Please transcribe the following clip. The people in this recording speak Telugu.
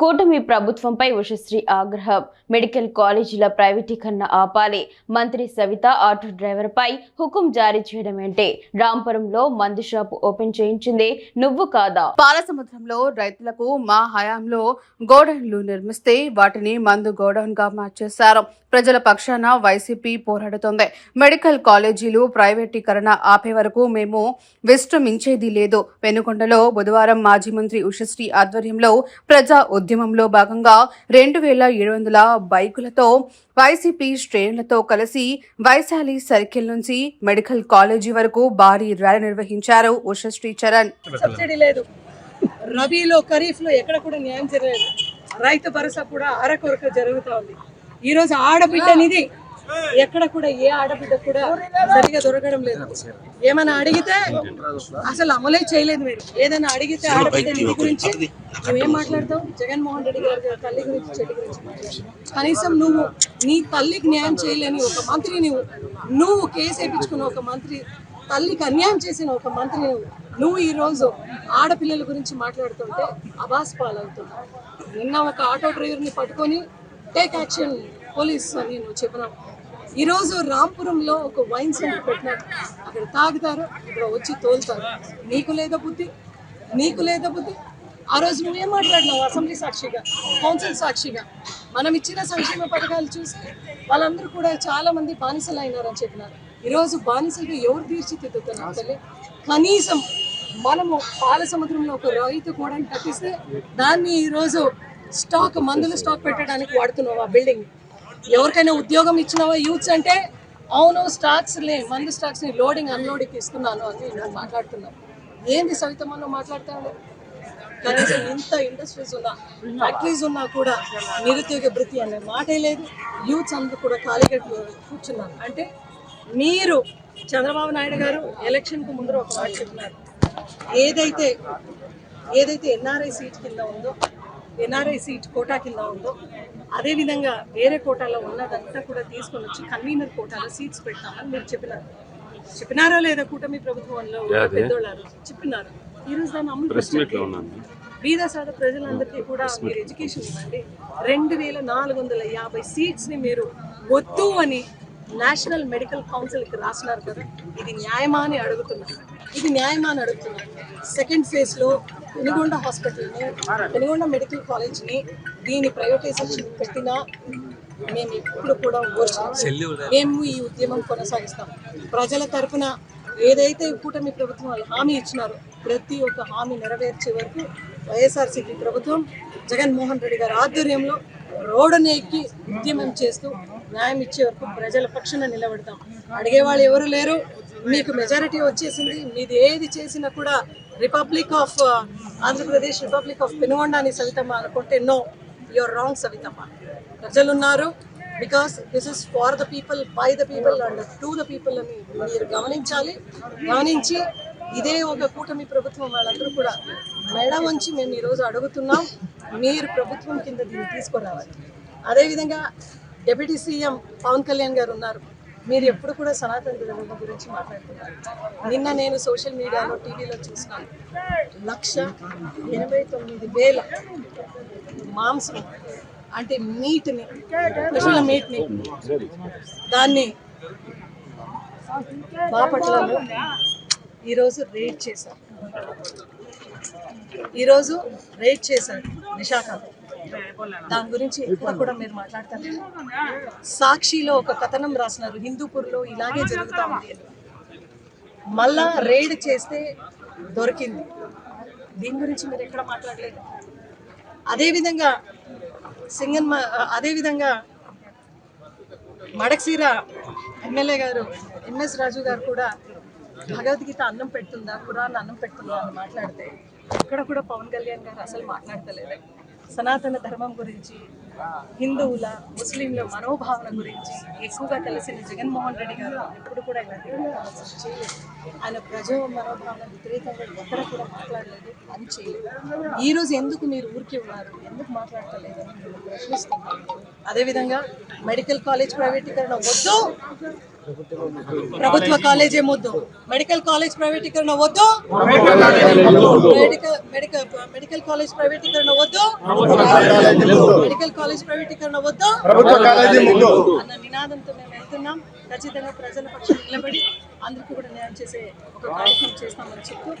కూటమి ప్రభుత్వంపై ఉషశ్రీ ఆగ్రహం. మెడికల్ కాలేజీల ప్రైవేటీకరణ ఆపాలి. మంత్రి సవిత ఆటో డ్రైవర్ పై హుకుం జారీ చేయడం అంటే రాంపురంలో మందు షాపు ఓపెన్ చేయించింది నువ్వు కాదా? పాలసముద్రంలో రైతులకు మా హయాంలో గోడౌన్లు నిర్మిస్తే వాటిని మందు గోడౌన్గా మార్చేశారు. ప్రజల పక్షాన వైసీపీ పోరాడుతోంది. మెడికల్ కాలేజీలు ప్రైవేటీకరణ ఆపే వరకు మేము విశ్రమించేది లేదు. వెనుకొండలో బుధవారం మాజీ మంత్రి ఉషశ్రీ ఆధ్వర్యంలో ప్రజా ఉద్యమంలో భాగంగా రెండు వేల ఏడు వందల బైకులతో వైసీపీ శ్రేణులతో కలిసి వైశాలి సర్కిల్ నుంచి మెడికల్ కాలేజీ వరకు భారీ ర్యాలీ నిర్వహించారు ఉషశ్రీ చరణ్. సబ్సిడీ లేదు. రబీలో ఖరీఫ్లో ఎక్కడ కూడా న్యాయం జరగలేదు. రైతు భరోసా కూడా అరకొరక జరుగుతూ ఉంది. ఈ రోజు ఆడబిడ్డ అనేది ఎక్కడ కూడా ఏ ఆడబిడ్డ కూడా సరిగా దొరకడం లేదు. ఏమైనా అడిగితే అసలు అమలే చేయలేదు మీరు. ఏదైనా అడిగితే నిధి గురించి నువ్వేం మాట్లాడతావు? జగన్మోహన్ రెడ్డి గారి తల్లి గురించి చెల్లి గురించి. కనీసం నువ్వు నీ తల్లికి న్యాయం చేయలేని ఒక మంత్రి నువ్వు నువ్వు కేసు వేయించుకున్న ఒక మంత్రి తల్లికి అన్యాయం చేసిన ఒక మంత్రి నువ్వు నువ్వు ఈ రోజు ఆడపిల్లల గురించి మాట్లాడుతుంటే అబాస్ పాలవుతున్నావు. నిన్న ఒక ఆటో డ్రైవర్ని పట్టుకొని టేక్ యాక్షన్ పోలీస్ అని నువ్వు చెప్పినావు. ఈరోజు రాంపురంలో ఒక వైన్ సెంటర్ పెట్టినారు. అక్కడ తాగుతారు ఇక్కడ వచ్చి తోలుతారు. నీకు లేదా బుద్ధి? నీకు లేదా బుద్ధి? ఆ రోజు నువ్వేం మాట్లాడినావు అసెంబ్లీ సాక్షిగా కౌన్సిల్ సాక్షిగా? మనం ఇచ్చిన సంక్షేమ పథకాలు చూసి వాళ్ళందరూ కూడా చాలా మంది బానిసలు అయినారని చెప్పినారు ఈరోజు బానిసలు ఎవరు తీర్చిదిద్దుతున్నారు తల్లి కనీసం మనము పాల సముద్రంలో ఒక రైతు కూడా కట్టిస్తే దాన్ని ఈరోజు స్టాక్ మందులు స్టాక్ పెట్టడానికి వాడుతున్నావు ఆ బిల్డింగ్. ఎవరికైనా ఉద్యోగం ఇచ్చినావా? యూత్స్ అంటే అవును స్టాక్స్ లే మందు స్టాక్స్ని లోడింగ్ అన్లోడింగ్ ఇస్తున్నాను అని నేను మాట్లాడుతున్నాను ఏంది సవితమ్మ మాట్లాడతాను కనీసం ఇంత ఇండస్ట్రీస్ ఉన్నా ఫ్యాక్టరీస్ ఉన్నా కూడా నిరుద్యోగ భృతి అనే మాటే లేదు. యూత్స్ అందరూ కూడా ఖాళీగా కూర్చున్నారు. అంటే మీరు చంద్రబాబు నాయుడు గారు ఎలక్షన్కు ముందు ముందర ఒక మాట చెప్పినారు. ఏదైతే ఏదైతే ఎన్ఆర్ఐ సీట్ కింద ఉందో ఎన్ఆర్ఐ సీట్ కోటా కింద ఉందో అదే విధంగా వేరే కోటాలో ఉన్నదంతా కూడా తీసుకొని వచ్చి కన్వీనర్ కోటాలో సీట్స్ పెడతామని మీరు చెప్పినారు. చెప్పినారా లేదా కూటమి ప్రభుత్వంలో పెద్దోళ్ళు చెప్పినారు. ఈ రోజు దాన్ని అమలు. బీద ప్రజలందరికీ కూడా మీరు ఎడ్యుకేషన్ ఇవ్వండి. రెండు వేల నాలుగు వందల యాభై సీట్స్ని మీరు వద్దు అని నేషనల్ మెడికల్ కౌన్సిల్కి రాసినారు కదా ఇది న్యాయమా అని అడుగుతున్నారు ఇది న్యాయమా అని అడుగుతున్నారు సెకండ్ ఫేజ్లో పెనుగొండ హాస్పిటల్ని పెనుగొండ మెడికల్ కాలేజ్ని దీని ప్రైవేటైజేషన్ పెట్టినా మేము ఎప్పుడు కూడా ఓర్చం మేము ఈ ఉద్యమం కొనసాగిస్తాం. ప్రజల తరఫున ఏదైతే కూటమి ప్రభుత్వం వాళ్ళు హామీ ఇచ్చినారో ప్రతి ఒక్క హామీ నెరవేర్చే వరకు వైఎస్ఆర్సీపీ ప్రభుత్వం జగన్మోహన్ రెడ్డి గారి ఆధ్వర్యంలో రోడ్డుని ఎక్కి ఉద్యమం చేస్తూ న్యాయం ఇచ్చే వరకు ప్రజల పక్షాన నిలబడతాం. అడిగేవాళ్ళు ఎవరు లేరు. మీకు మెజారిటీ వచ్చేసింది. మీది ఏది చేసినా కూడా republic of Andhra Pradesh republic of Penukonda అని సవితమ్మ అనుకుంటే no your wrong Savitamma. ప్రజలున్నారు because this is for the people by the people and to the people అని మీరు గమనించాలి. గమనించి ఇదే ఒక కూటమి ప్రభుత్వం వాళ్ళందరూ కూడా మెడ వంచి మేము ఈరోజు అడుగుతున్నాం మీరు ప్రభుత్వం కింద దీన్ని తీసుకురావాలి. అదేవిధంగా డిప్యూటీ సీఎం పవన్ కళ్యాణ్ గారు ఉన్నారు. మీరు ఎప్పుడు కూడా సనాతన ధర్మం గురించి మాట్లాడుతున్నారు. నిన్న నేను సోషల్ మీడియాలో టీవీలో చూసినాను. లక్ష ఎనభై తొమ్మిది వేల మాంసం అంటే మీట్ని పశువుల మీట్ని దాన్ని బాపట్లలో ఈరోజు రేట్ చేశారు. ఈరోజు రేట్ చేశారు విశాఖలో దాని గురించి ఎక్కువ కూడా మీరు మాట్లాడతారు. సాక్షిలో ఒక కథనం రాసినారు. హిందూపూర్లో ఇలాగే జరుగుతా ఉంది మళ్ళా రేడ్ చేస్తే దొరికింది. దీని గురించి మీరు ఎక్కడ మాట్లాడలేదు? అదేవిధంగా సింగన్ అదేవిధంగా మడక్సీర ఎమ్మెల్యే గారు ఎంఎస్ రాజు గారు కూడా భగవద్గీత అన్నం పెడుతుందా పురాణ అన్నం పెడుతుందా అని మాట్లాడితే ఇక్కడ కూడా పవన్ కళ్యాణ్ గారు అసలు మాట్లాడతలేదు సనాతన ధర్మం గురించి హిందువుల ముస్లింల మనోభావన గురించి ఎక్కువగా తెలిసిన జగన్మోహన్ రెడ్డి గారు ఎప్పుడు కూడా ఇలాంటి చేయలేదు. ఆయన ప్రజా మనోభావన వ్యతిరేకంగా ఎక్కడ కూడా మాట్లాడలేదు అని చేయలేదు. ఈరోజు ఎందుకు మీరు ఊరికి ఉన్నారు? ఎందుకు మాట్లాడతలేదు అని నేను అదేవిధంగా మెడికల్ కాలేజ్ ప్రైవేటీకరణ వద్దు! ప్రభుత్వ కాలేజీ ముద్దు. మెడికల్ కాలేజ్ ప్రైవేటీకరణ వద్దు. మెడికల్ మెడికల్ కాలేజ్ ప్రైవేటీకరణ వద్దు. మెడికల్ కాలేజ్ ప్రైవేటీకరణ వద్దు. అన్న నినాదంతో మేము వెళ్తున్నాం. ఖచ్చితంగా ప్రజల పక్షాన నిలబడి అందరికీ కూడా న్యాయం చేసే ఒక కార్యక్రమం చేస్తామని చెప్తూ